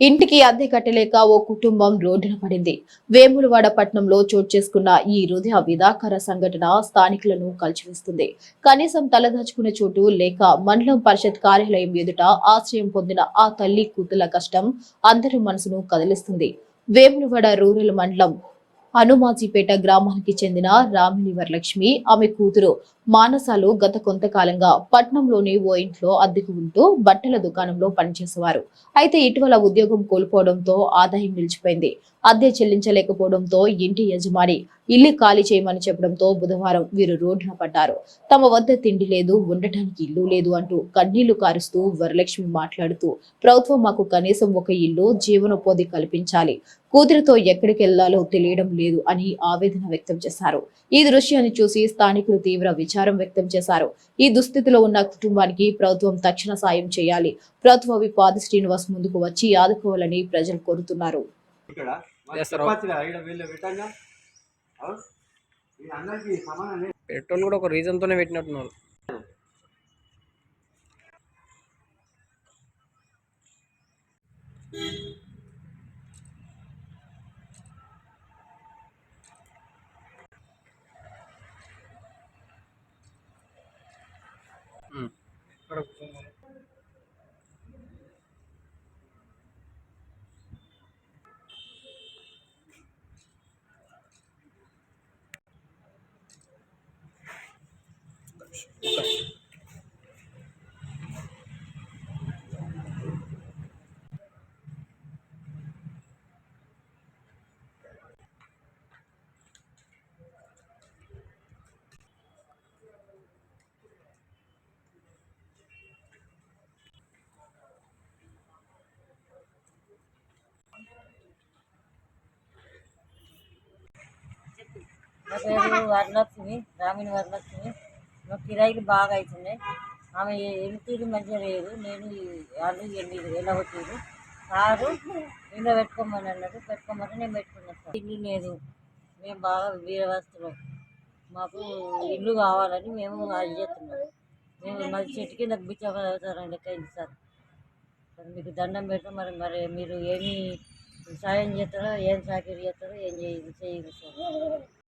ఇంటికి అద్దె కట్టలేక ఓ కుటుంబం రోడ్డున పడింది. వేములవాడ పట్నంలో చోటు చేసుకున్న ఈ హృదయ విధాకర సంఘటన స్థానికులను కలిచివేస్తుంది కనీసం తలదాచుకునే చోటు లేక మండలం పరిషత్ కార్యాలయం ఎదుట ఆశ్రయం పొందిన ఆ తల్లి కూతుల కష్టం అందరి మనసును కదిలిస్తుంది. వేములవాడ రూరల్ మండలం హనుమాజీపేట గ్రామానికి చెందిన రామిని వరలక్ష్మి ఆమె కూతురు మానసాలు గత కొంతకాలంగా పట్నంలోని ఓ ఇంట్లో అద్దెకు ఉంటూ బట్టల దుకాణంలో పనిచేసేవారు. అయితే ఇటీవల ఉద్యోగం కోల్పోవడంతో ఆదాయం నిలిచిపోయింది. అద్దె చెల్లించలేకపోవడంతో ఇంటి యజమాని ఇల్లు ఖాళీ చేయమని చెప్పడంతో బుధవారం వీరు రోడ్డున పడ్డారు. తమ వద్ద తిండి లేదు ఉండటానికి ఇల్లు లేదు అంటూ కన్నీళ్ళు కారుస్తూ వరలక్ష్మి మాట్లాడుతూ ప్రభుత్వం మాకు కనీసం ఒక ఇల్లు జీవనోపాధి కల్పించాలి. కూతురితో ఎక్కడికి వెళ్ళాలో తెలియడం లేదు అని ఆవేదన వ్యక్తం చేశారు. ఈ దృశ్యాన్ని చూసి స్థానికులు తీవ్ర విచారం వ్యక్తం చేశారు. ఈ దుస్థితిలో ఉన్న కుటుంబానికి ప్రభుత్వం తక్షణ సాయం చేయాలి. ప్రభుత్వ విపాది శ్రీనివాస్ ముందుకు వచ్చి ఆదుకోవాలని ప్రజలు కోరుతున్నారు. పెట్రోల్ కూడా ఒక రీజన్ తోనే పెట్టినట్టున్నారు. నా పేరు వరలక్ష్మి గ్రామీణ వరలక్ష్మి మా కిరాయిలు బాగా అవుతున్నాయి ఆమె ఎనిమిది మంచిగా లేదు. నేను వాళ్ళు ఎనిమిది వేల వచ్చారు సారు ఇంట్లో పెట్టుకోమని అన్నాడు పెట్టుకోమని నేను పెట్టుకున్నాను సార్. ఇల్లు లేదు. మేము బాగా వీరవస్తున్నాం మాకు ఇల్లు కావాలని మేము అది చేస్తున్నాం. మేము మరి చెట్టు కింద బిచ్చవుతారండి అయింది సార్. మీకు దండం పెట్టడం మరి మరి మీరు ఏమి సాయం చేస్తారో ఏం సాకిరి చేస్తారో ఏం చేయదు చేయదు సార్.